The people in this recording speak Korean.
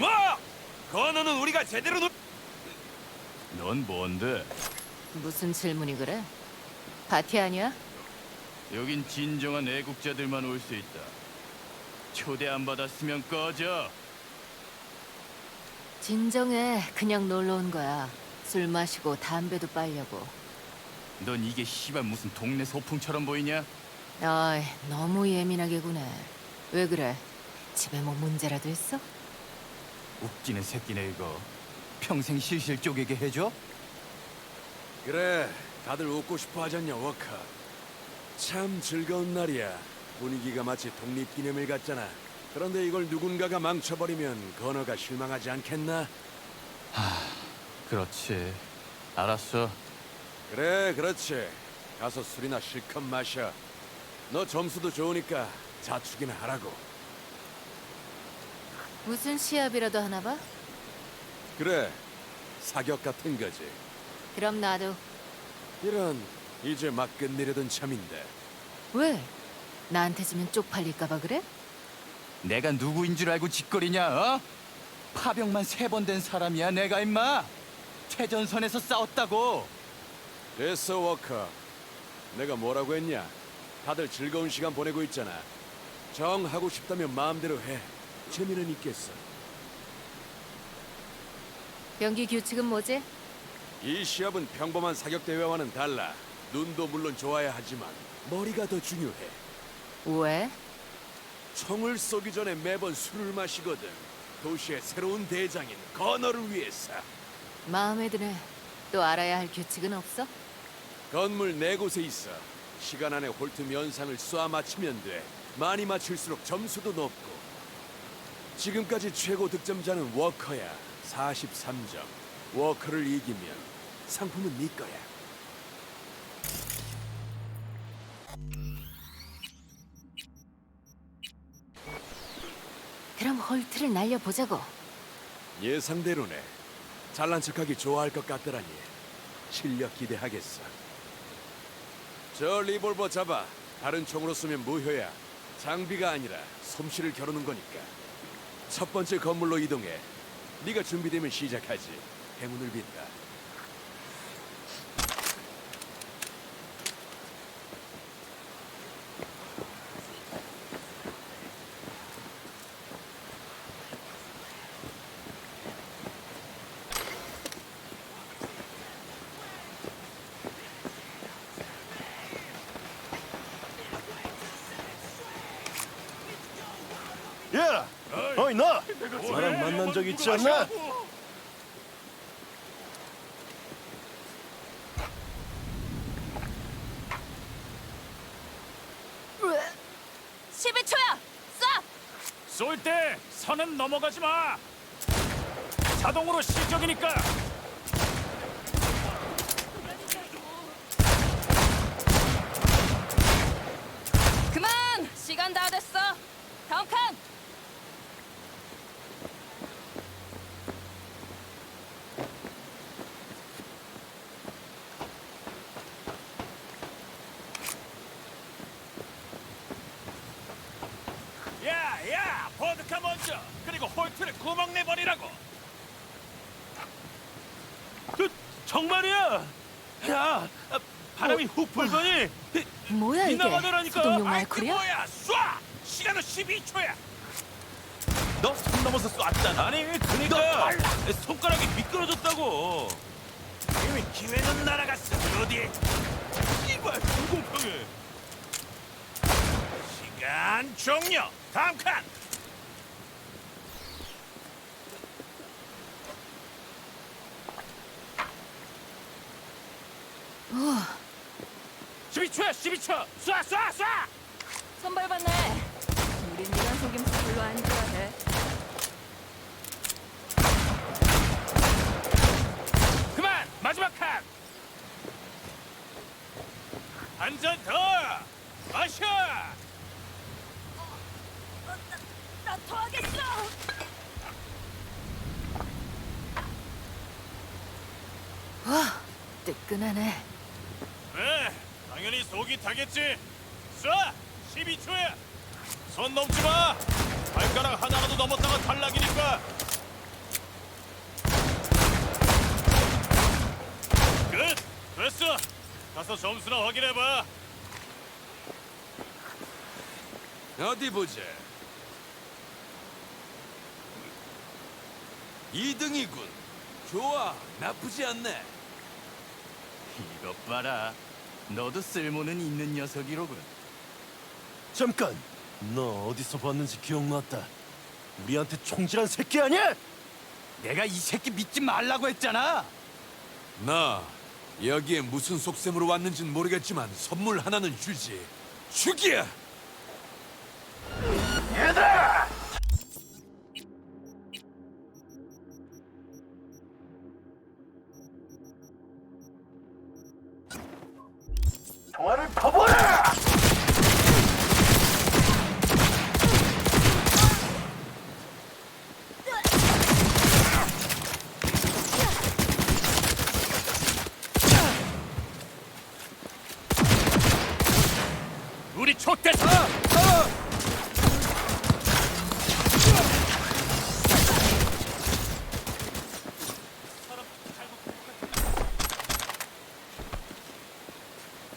뭐? 건우는 우리가 제대로 놓... 넌 뭔데? 무슨 질문이 그래? 파티 아니야? 여긴 진정한 애국자들만 올 수 있다. 초대 안 받았으면 꺼져. 진정해. 그냥 놀러 온 거야. 술 마시고 담배도 빨려고. 넌 이게 씨발 무슨 동네 소풍처럼 보이냐? 어이, 너무 예민하게 구네. 왜 그래? 집에 뭐 문제라도 있어? 웃기는 새끼네 이거. 평생 실실 쪼개게 해줘? 그래, 다들 웃고 싶어 하잖냐, 워커. 참 즐거운 날이야. 분위기가 마치 독립기념일 같잖아. 그런데 이걸 누군가가 망쳐버리면 건어가 실망하지 않겠나? 그렇지. 알았어. 그래, 그렇지. 가서 술이나 실컷 마셔. 너 점수도 좋으니까 자축이나 하라고. 무슨 시합이라도 하나 봐? 그래, 사격 같은 거지. 그럼 나도. 이런, 이제 막 끝내려던 참인데. 왜? 나한테 주면 쪽팔릴까봐 그래? 내가 누구인 줄 알고 짓거리냐? 어? 파병만 세 번 된 사람이야 내가 임마. 최전선에서 싸웠다고. 됐어, 워커. 내가 뭐라고 했냐? 다들 즐거운 시간 보내고 있잖아. 정 하고 싶다면 마음대로 해. 재미는 있겠어. 경기 규칙은 뭐지? 이 시합은 평범한 사격 대회와는 달라. 눈도 물론 좋아야 하지만 머리가 더 중요해. 왜? 총을 쏘기 전에 매번 술을 마시거든. 도시의 새로운 대장인 건어를 위해서. 마음에 드네. 또 알아야 할 규칙은 없어? 건물 네 곳에 있어. 시간 안에 홀트 면상을 쏴 맞히면 돼. 많이 맞출수록 점수도 높고. 지금까지 최고 득점자는 워커야. 43점. 워커를 이기면 상품은 네 거야. 그럼 홀트를 날려보자고. 예상대로네. 잘난 척하기 좋아할 것 같더라니. 실력 기대하겠어. 저 리볼버 잡아. 다른 총으로 쏘면 무효야. 장비가 아니라 솜씨를 겨루는 거니까. 첫 번째 건물로 이동해. 네가 준비되면 시작하지. 행운을 빈다. 야, 어이 너 나랑 만난 적 있지 않나? 십초야 쏴! 쏠 때 선은 넘어가지 마. 자동으로 실적이니까. 그만! 시간 다 됐어. 다음 칸. 야, 야, 보드카 먼저. 그리고 홀트를 구멍 내 버리라고. 저, 정말이야. 야, 아, 바람이 훅 불더니 뭐야 이게? 빗나가더라니까. 소독용 아이, 그 말쿨이야? 뭐야? 쏴. 시간은 12초야. 너 손 넘어서 쐈잖아. 아니, 그니까 손가락이 미끄러졌다고. 이미 기회는 날아갔어. 어디? 이발 불공평해. 시간 종료. 다음 칸. 12초야, 12초. 쏴, 쏴, 쏴. 선발 받네. 우린 이런 속임수 별로 안 좋아해. 그만. 마지막 칸. 한 잔 더. 마셔. 나 토하겠어. 와, 뜨끈하네. 그래, 당연히 속이 타겠지. 쏴! 12초야! 손 넘지 마! 발가락 하나라도 넘었다가 탈락이니까! 끝! 됐어! 가서 점수나 확인해봐! 어디 보자. 2등이군. 좋아, 나쁘지 않네. 이것 봐라. 너도 쓸모는 있는 녀석이로군. 잠깐. 너 어디서 봤는지 기억났다. 우리한테 총질한 새끼 아니야? 내가 이 새끼 믿지 말라고 했잖아. 나 여기에 무슨 속셈으로 왔는진 모르겠지만 선물 하나는 주지. 죽여! 통화를 퍼보라! 우리 촉됐어.